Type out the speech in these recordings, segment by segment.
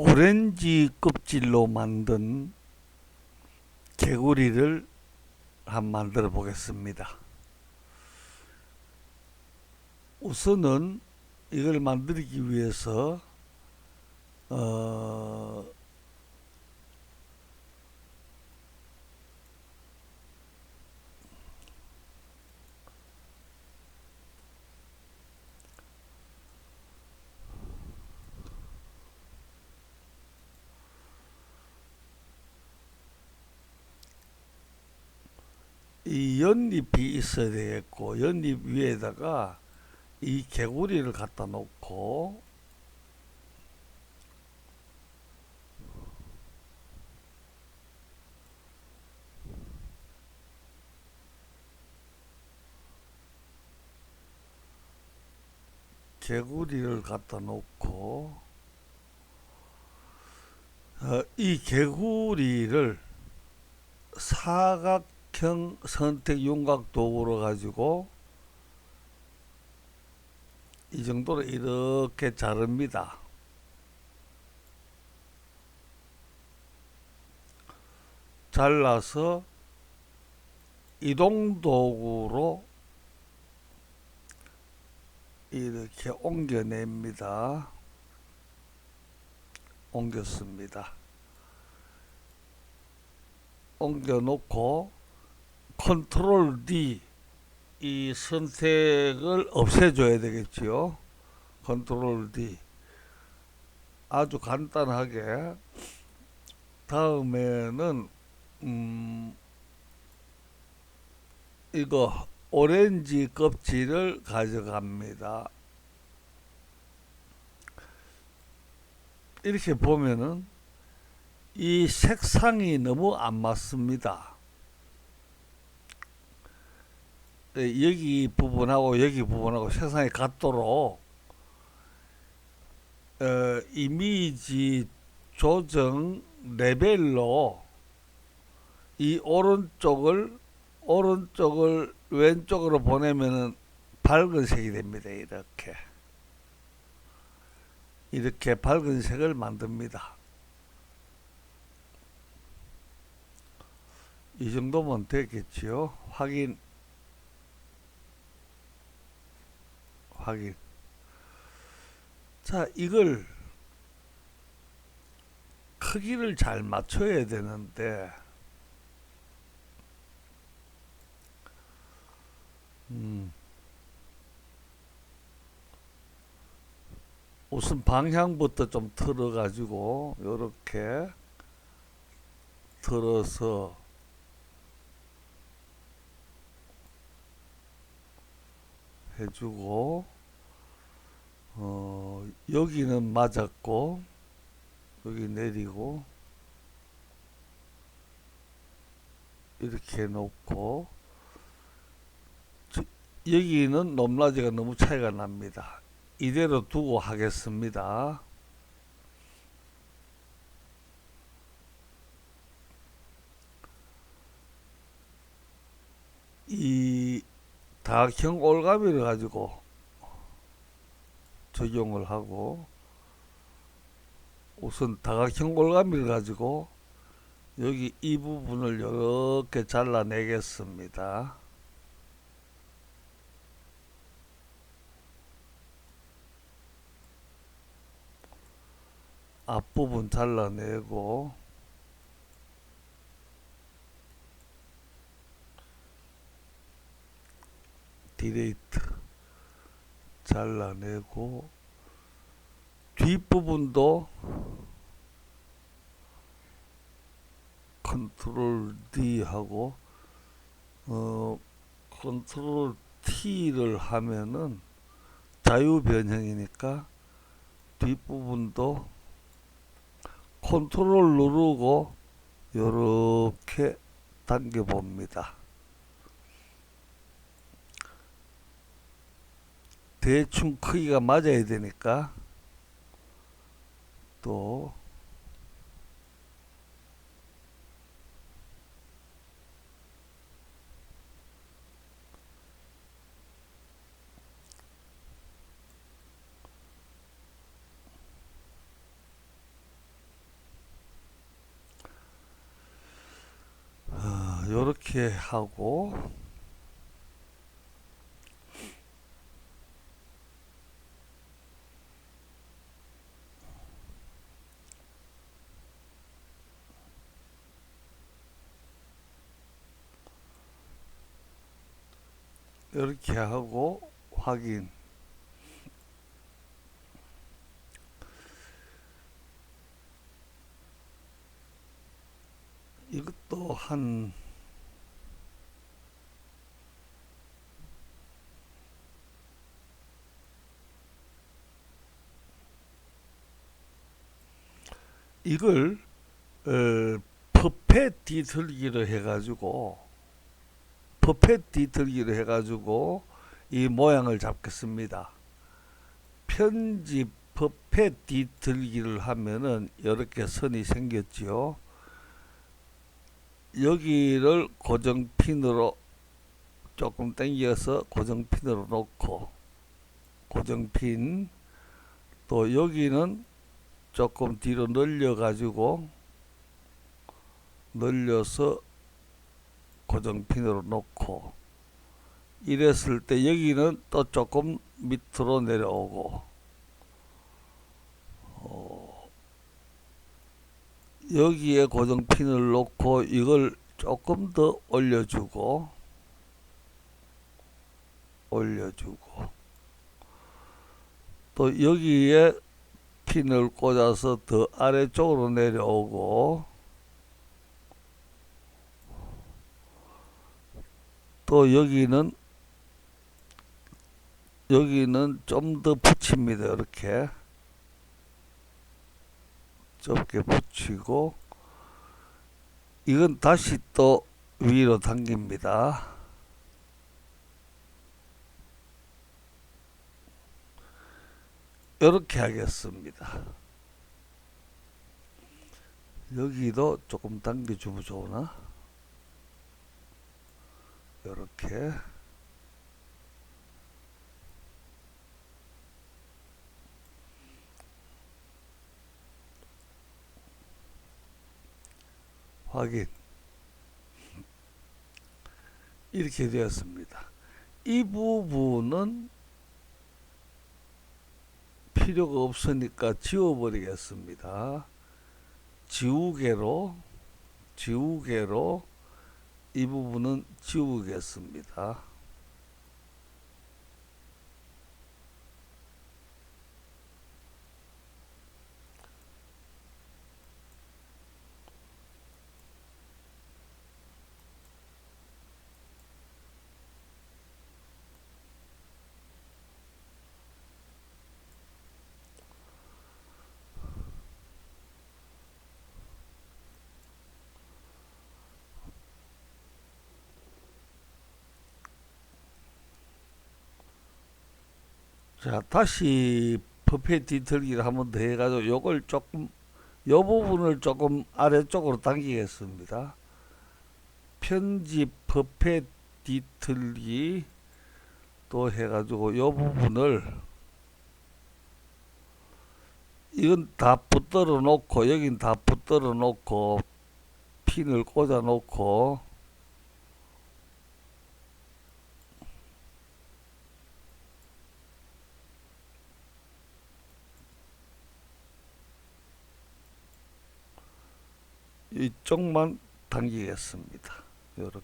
오렌지 껍질로 만든 개구리를 한번 만들어 보겠습니다. 우선은 이걸 만들기 위해서 어, 이 연잎이 있어야 되겠고 연잎 위에다가 이 개구리를 갖다 놓고 개구리를 갖다 놓고 어, 이 개구리를 사각 형 선택 윤곽 도구로 가지고 이 정도로 이렇게 자릅니다. 잘라서 이동 도구로 이렇게 옮겨냅니다. 옮겼습니다. 옮겨 놓고 컨트롤 D 이 선택을 없애줘야 되겠지요. 컨트롤 D 아주 간단하게 다음에는 음 이거 오렌지 껍질을 가져갑니다. 이렇게 보면은 이 색상이 너무 안 맞습니다. 네, 여기 부분하고 여기 부분하고 색상이 같도록 어, 이미지 조정 레벨로 이 오른쪽을 오른쪽을 왼쪽으로 보내면은 밝은 색이 됩니다. 이렇게 이렇게 밝은 색을 만듭니다. 이 정도면 되겠지요. 확인 확인. 자, 이걸 크기를 잘 맞춰야 되는데, 음, 우선 방향부터 좀 틀어가지고, 요렇게 틀어서, 해주고, 어, 여기는 맞았고, 여기 내리고, 이렇게 놓고, 저- 여기는 높낮이가 너무 차이가 납니다. 이대로 두고 하겠습니다. 이 다각형 올가미를 가지고 적용을 하고 우선 다각형 올가미를 가지고 여기 이 부분을 이렇게 잘라내겠습니다. 앞부분 잘라내고 디레이트 잘라내고 뒷부분도 컨트롤 D 하고 어 컨트롤 T를 하면은 자유 변형이니까 뒷부분도 컨트롤 누르고 요렇게 당겨 봅니다. 대충 크기가 맞아야 되니까 또 어, 이렇게 하고 이렇게 하고 확인. 이것도 한 이걸 어, 퍼펫 뒤틀기로 해가지고 퍼펫 뒤틀기로 해가지고 이 모양을 잡겠습니다. 편집 퍼펫 뒤틀기를 하면은 이렇게 선이 생겼지요. 여기를 고정핀으로 조금 당겨서 고정핀으로 놓고 고정핀 또 여기는 조금 뒤로 늘려 가지고 늘려서 고정핀으로 놓고 이랬을 때 여기는 또 조금 밑으로 내려오고 어, 여기에 고정핀을 놓고 이걸 조금 더 올려주고 올려주고 또 여기에 핀을 꽂아서 더 아래쪽으로 내려오고 또 여기는 여기는 좀 더 붙입니다. 이렇게 좁게 붙이고 이건 다시 또 위로 당깁니다. 이렇게 하겠습니다. 여기도 조금 당겨주면 좋으나? 이렇게 확인 이렇게 되었습니다. 이 부분은 필요가 없으니까 지워버리겠습니다. 지우개로 지우개로 이 부분은 지우겠습니다. 자, 다시 퍼펫 뒤틀기를 한번 더 해가지고 요걸 조금 요 부분을 조금 아래쪽으로 당기겠습니다. 편집 퍼펫 뒤틀기 또 해가지고 요 부분을 이건 다 붙들어 놓고 여긴 다 붙들어 놓고 핀을 꽂아 놓고 이 쪽만 당기겠습니다. 이렇게.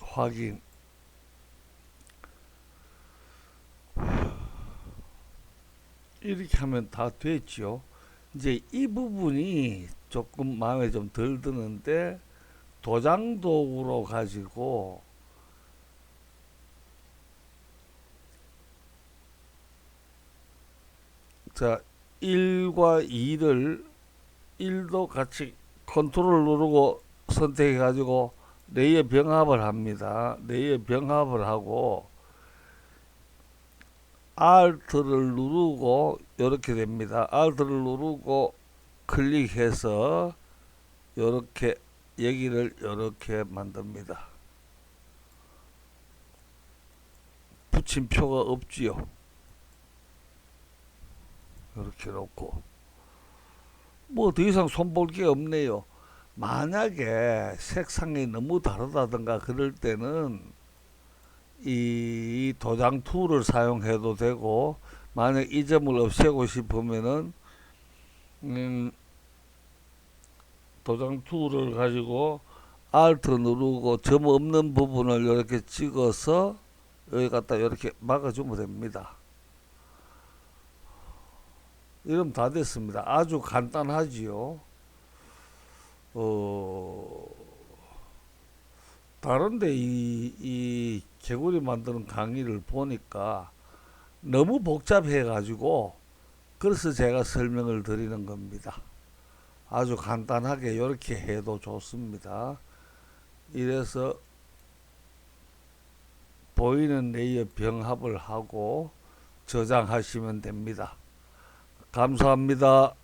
확인. 이렇게 하면 다 됐죠. 이제 이 부분이 조금 마음에 좀 덜 드는데 도장 도구로 가지고 자 1과 2를 1도 같이 컨트롤 누르고 선택해 가지고 레이어 병합을 합니다. 레이어 병합을 하고 Alt를 누르고 이렇게 됩니다. Alt를 누르고 클릭해서 이렇게 여기를 이렇게 만듭니다. 붙임표가 없지요. 이렇게 놓고 뭐 더 이상 손볼 게 없네요. 만약에 색상이 너무 다르다든가 그럴 때는 이 도장 툴을 사용해도 되고 만약 이 점을 없애고 싶으면은 음, 도장 툴을 가지고 Alt 누르고 점 없는 부분을 이렇게 찍어서 여기 갖다 이렇게 막아주면 됩니다. 이러면 다 됐습니다. 아주 간단하지요. 어, 다른데 이, 이 개구리 만드는 강의를 보니까 너무 복잡해 가지고 그래서 제가 설명을 드리는 겁니다. 아주 간단하게 이렇게 해도 좋습니다. 이래서 보이는 레이어 병합을 하고 저장하시면 됩니다. 감사합니다.